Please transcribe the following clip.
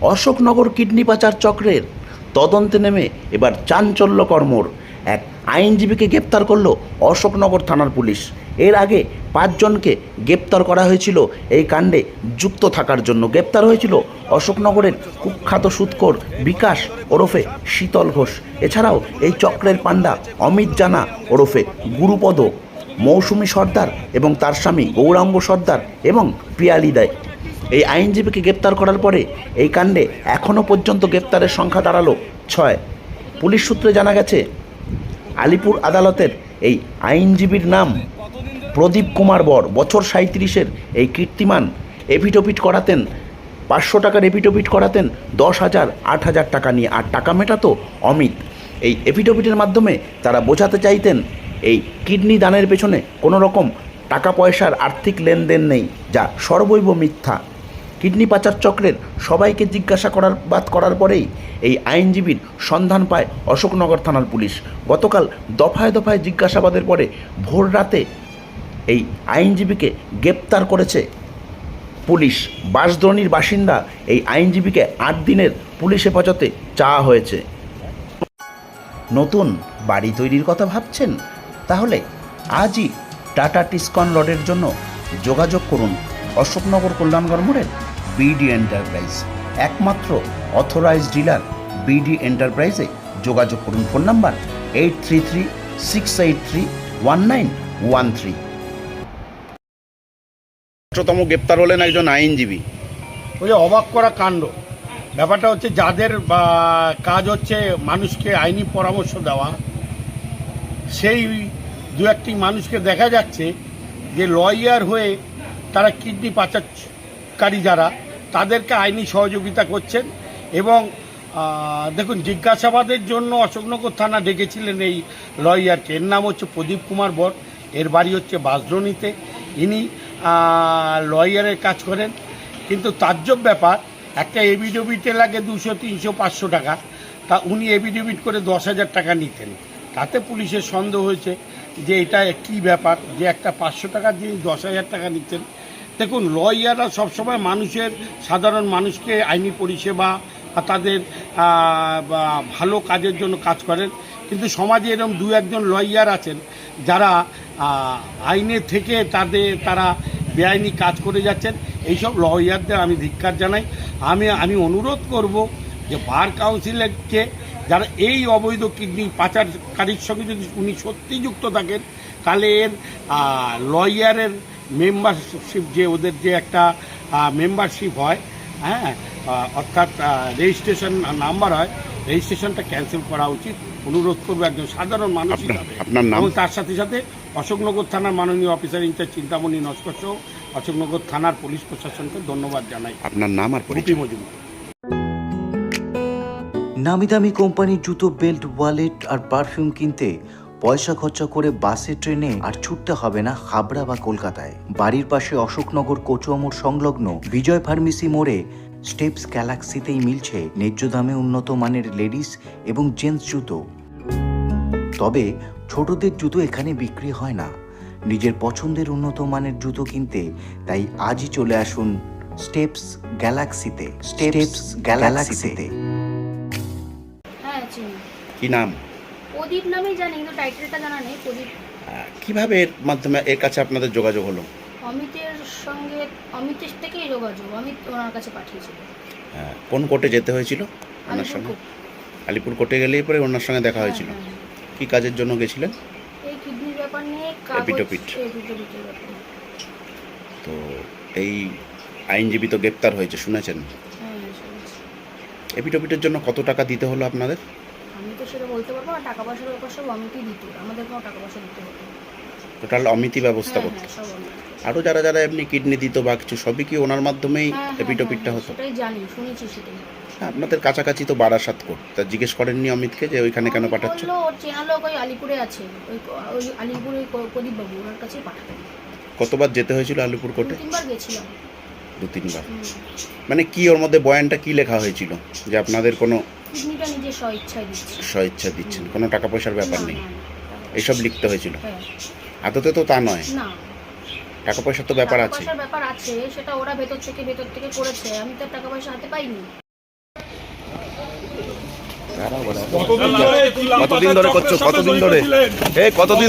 Ashoknagar kidney পাচার চক্রের তদন্তে নেমে এবার চাঞ্চল্য কর্মর এক আইনজীবীকে গ্রেপ্তার করল অশোকনগর থানার পুলিশ। এর আগে পাঁচজনকে গ্রেপ্তার করা হয়েছিল। এই কাণ্ডে যুক্ত থাকার জন্য গ্রেপ্তার হয়েছিল অশোকনগরের কুখ্যাত সুৎকর বিকাশ ওরফে শীতল ঘোষ। এছাড়াও এই চক্রের পাণ্ডা অমিত জানা ওরফে গুরুপদ, মৌসুমী সর্দার এবং তার স্বামী গৌরাঙ্গ সর্দার এবং পিয়ালি দেয় এই আইনজীবীকে গ্রেপ্তার করার পরে এই কাণ্ডে এখনও পর্যন্ত গ্রেপ্তারের সংখ্যা দাঁড়াল ছয়। পুলিশ সূত্রে জানা গেছে, আলিপুর আদালতের এই আইনজীবীর নাম প্রদীপ কুমার বর বছর সাঁত্রিশের এই কীর্তিমান এপিটোপিট করাতেন, পাঁচশো টাকার এপিটোপিট করাতেন, দশ হাজার, আট হাজার টাকা নিয়ে। আর টাকা মেটাতো অমিত। এই এপিটোপিটের মাধ্যমে তারা বোঝাতে চাইতেন, এই কিডনি দানের পেছনে কোনো রকম টাকা পয়সার আর্থিক লেনদেন নেই, যা সর্বৈব মিথ্যা। কিডনি পাচার চক্রের সবাইকে জিজ্ঞাসা করার বাদ করার পরেই এই আইনজীবীর সন্ধান পায় অশোকনগর থানার পুলিশ। গতকাল দফায় দফায় জিজ্ঞাসাবাদের পরে ভোর রাতে এই আইনজীবীকে গ্রেপ্তার করেছে পুলিশ। বাঁশদ্রোণীর বাসিন্দা এই আইনজীবীকে আট দিনের পুলিশ হেফাজতে চাওয়া হয়েছে। নতুন বাড়ি তৈরির কথা ভাবছেন? তাহলে আজই টাটা টিসকন রডের জন্য যোগাযোগ করুন। অশোকনগর কল্যাণগড় মোড়ের বিডি এন্টারপ্রাইজ একমাত্র অথরাইজড ডিলার বিডি এন্টারপ্রাইজে যোগাযোগ করুন। Phone number eight three three six eight three one nine one three উচ্চতম গ্রেপ্তার হলেন একজন আইনজীবী। ওই যে অবাক করা কাণ্ড। ব্যাপারটা হচ্ছে যাদের বা কাজ হচ্ছে মানুষকে আইনি পরামর্শ দেওয়া সেই দু একটি মানুষকে দেখা যাচ্ছে যে লয়ার হয়ে তারা কিডনি পাচারকারী যারা, তাদেরকে আইনি সহযোগিতা করছেন এবং দেখুন, জিজ্ঞাসাবাদের জন্য অশোকনগর থানা ডেকেছিলেন এই লয়ারকে। এর নাম হচ্ছে প্রদীপ কুমার বর, এর বাড়ি হচ্ছে বাসদ্রণীতে ইনি লয়ারের কাজ করেন। কিন্তু তাজ্জব ব্যাপার, একটা এভিডেভিটে লাগে দুশো, তিনশো, পাঁচশো টাকা। তা উনি এভিডেভিট করে দশ হাজার টাকা নিতেন। তাতে পুলিশের সন্দেহ হয়েছে যে এটা কি ব্যাপার, যে একটা পাঁচশো টাকার জিনিস দশ হাজার টাকা নিচ্ছেন দেখুন লয়াররা সবসময় মানুষের, সাধারণ মানুষকে আইনি পরিষেবা তাদের ভালো কাজের জন্য কাজ করেন। কিন্তু সমাজে এরকম দু একজন লয়ার আছেন যারা আইনে থেকে তাদের তারা বেআইনি কাজ করে যাচ্ছেন। এইসব লয়ারদের আমি ধিক্ষার জানাই। আমি আমি অনুরোধ করব যে বার কাউন্সিলরকে যারা এই অবৈধ কিডনি পাচারকারীর সঙ্গে যদি উনি সত্যি যুক্ত থাকেন, তাহলে এর লয়ারের মেম্বারশিপ যে ওদের যে একটা মেম্বারশিপ হয় হ্যাঁ অর্থাৎ রেজিস্ট্রেশন নাম্বার হয় রেজিস্ট্রেশনটা ক্যান্সেল করা উচিত। অনুরোধ করব একজন সাধারণ মানুষ আপনার- হিসাবে। নাম? এবং তার সাথে সাথে অশোকনগর থানার মাননীয় অফিসার ইনচার্জ চিন্তামণি নস্কর সহ অশোকনগর থানার পুলিশ প্রশাসনকে ধন্যবাদ জানাই। আপনার নাম আর পরিচয়? মজুমদার। নামি দামি কোম্পানির জুতো বেল্ট ওয়ালেট আর পারফিউম কিনতে পয়সা খরচা করে বাসে ট্রেনে আর ছুটতে হবে না হাবড়া বা কলকাতায়। বাড়ির পাশে অশোকনগর কচুয়া মোড় সংলগ্ন বিজয় ফার্মেসি মোড়ে স্টেপস গ্যালাক্সিতেই মিলছে ন্যায্য দামে উন্নত মানের লেডিস এবং জেন্টস জুতো। তবে ছোটদের জুতো এখানে বিক্রি হয় না। নিজের পছন্দের উন্নত মানের জুতো কিনতে তাই আজই চলে আসুন স্টেপস গ্যালাক্সিতে। স্টেপস গ্যালাক্সিতে। হ্যাঁ কি নাম? প্রদীপ নামেই জানি কিন্তু টাইটেলটা জানা নেই প্রদীপ। কীভাবে এর মাধ্যমে এর কাছে আপনাদের যোগাযোগ হলো? অমিতের সঙ্গে অমিতের থেকেই যোগাযোগ অমিত ওনার কাছে পাঠিয়েছিল। আহ, কোন কোর্টে যেতে হয়েছিল ওনার সঙ্গে? কোর্ট। আলিপুর কোর্টে গেলেই পরে ওনার সঙ্গে দেখা হয়েছিল। হ্যাঁ, হ্যাঁ, কি কাজের জন্য গেছিলেন? হ্যাঁ। এই কিডনির ব্যাপার নিয়ে কাগজ এপিটোপিট। এপিটোপিটের ব্যাপারে তো এই আইনজীবী তো গ্রেপ্তার হয়েছে শুনেছেন? হ্যাঁ শুনেছি। এপিটোপিটের জন্য কত টাকা দিতে হলো আপনাদের? আমি তো সেটা বলতে পারব না টাকা পয়সার ব্যাপার সব দিত আমাদের কোনো টাকা পয়সা দিতে হতো টোটাল অমিতি ব্যবস্থা হ্যাঁ করতো। হ্যাঁ আরও যারা যারা এমনি কিডনি দিত বা কিছু সবই কি ওনার মাধ্যমেই হ্যাঁ, এপিটোপিটটা হতো? সেটাই জানি শুনেছি সেটাই। হ্যাঁ, আপনাদের কাছাকাছি তো বারাসাত কোর্ট। তা জিজ্ঞেস করেননি অমিতকে যে ওইখানে কেন পাঠাচ্ছ? ওর চেনা লোক ওই আলিপুরে আছে। ওই ওই আলিপুরে প্রদীপ বাবু ওনার কাছেই পাঠাতেন কতবার যেতে হয়েছিল আলিপুর কোর্টে? তিনবার গেছিলাম। দু তিনবার। মানে কি ওর মধ্যে বয়ানটা কি লেখা হয়েছিল? যে আপনাদের কোনো কিডনিটা নিজে স্বইচ্ছায় দিচ্ছি। স্বইচ্ছা দিচ্ছেন কোনো টাকা পয়সার ব্যাপার নেই। এসব লিখতে হয়েছিল। হ্যাঁ। আদতে তো তা নয়। না। টাকা পয়সার তো ব্যাপার আছে। পয়সার ব্যাপার আছে সেটা ওরা ভেতর থেকে ভেতর থেকে করেছে। আমি তো টাকা পয়সা হাতে পাইনি। কতদিন ধরে? করছ? কতদিন ধরে? এই কতদিন